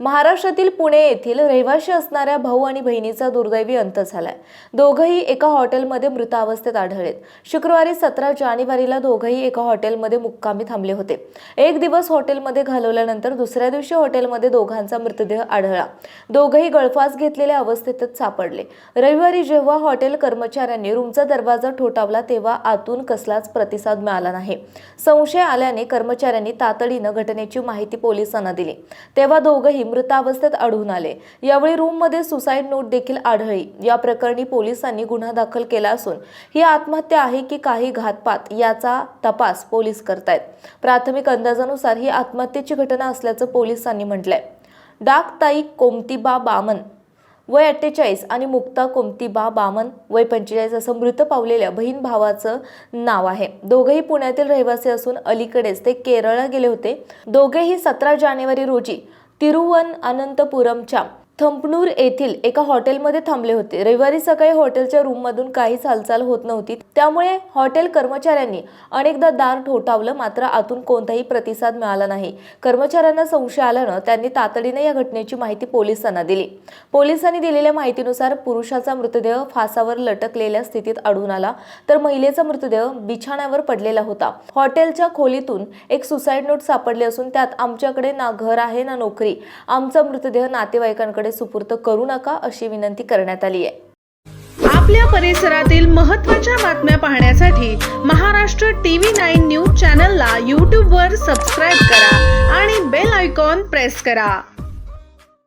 महाराष्ट्रातील पुणे येथील रहिवाशी असणाऱ्या भाऊ आणि बहिणीचा दुर्दैवी अंत झालाय. दोघंही एका हॉटेलमध्ये मृतावस्थेत आढळलेत. शुक्रवारी सतरा जानेवारीला दोघंही एका हॉटेलमध्ये मुक्कामी थांबले होते. एक दिवस हॉटेलमध्ये घालवल्यानंतर दुसऱ्या दिवशी हॉटेलमध्ये दोघांचा मृतदेह आढळला. दोघंही गळफास घेतलेल्या अवस्थेतच सापडले. रविवारी जेव्हा हॉटेल कर्मचाऱ्यांनी रूमचा दरवाजा ठोठावला तेव्हा आतून कसलाच प्रतिसाद मिळाला नाही. संशय आल्याने कर्मचाऱ्यांनी तातडीनं घटनेची माहिती पोलिसांना दिली. तेव्हा दोघंही मृतावस्थेत आढळून आले. यावेळी रूममध्ये सुसाईड नोट देखील आढळली. या प्रकरणी पोलिसांनी गुन्हा दाखल केला असून ही आत्महत्या आहे की काही घातपात याचा तपास पोलीस करतायत. प्राथमिक अंदाजानुसार ही आत्महत्येची घटना असल्याचं पोलिसांनी म्हटलंय. डाकताई कोमतीबा बामन वय अठ्ठेचाळीस आणि मुक्ता कोमतीबा बामन वय पंचेचाळीस असं मृत पावलेल्या बहीण भावाचं नाव आहे. दोघेही पुण्यातील रहिवासी असून अलीकडेच ते केरळला गेले होते. दोघेही सतरा जानेवारी रोजी तिरुवनंतपुरमच्या थंपनूर येथील एका हॉटेलमध्ये थांबले होते. रविवारी सकाळी हॉटेलच्या रूममधून काहीच हालचाल होत नव्हती. त्यामुळे हॉटेल कर्मचाऱ्यांनी अनेकदा दार ठोठावलं मात्र आतून कोणताही प्रतिसाद मिळाला नाही. कर्मचाऱ्यांना संशय आल्यानं त्यांनी तातडीने या घटनेची माहिती पोलिसांना दिली. पोलिसांनी दिलेल्या माहितीनुसार पुरुषाचा मृतदेह फासावर लटकलेल्या स्थितीत आढळून आला तर महिलेचा मृतदेह बिछाण्यावर पडलेला होता. हॉटेलच्या खोलीतून एक सुसाईड नोट सापडली असून त्यात आमच्याकडे ना घर आहे ना नोकरी. आमचा मृतदेह नातेवाईकांकडे सुपूर्त करू नका अशी विनंती करण्यात आली आहे. आपल्या परिसरातील महत्त्वाच्या बातम्या पाहण्यासाठी महाराष्ट्र टीव्ही नाईन न्यूज चॅनलला यूट्यूबवर सबस्क्राईब करा आणि बेल आयकॉन प्रेस करा.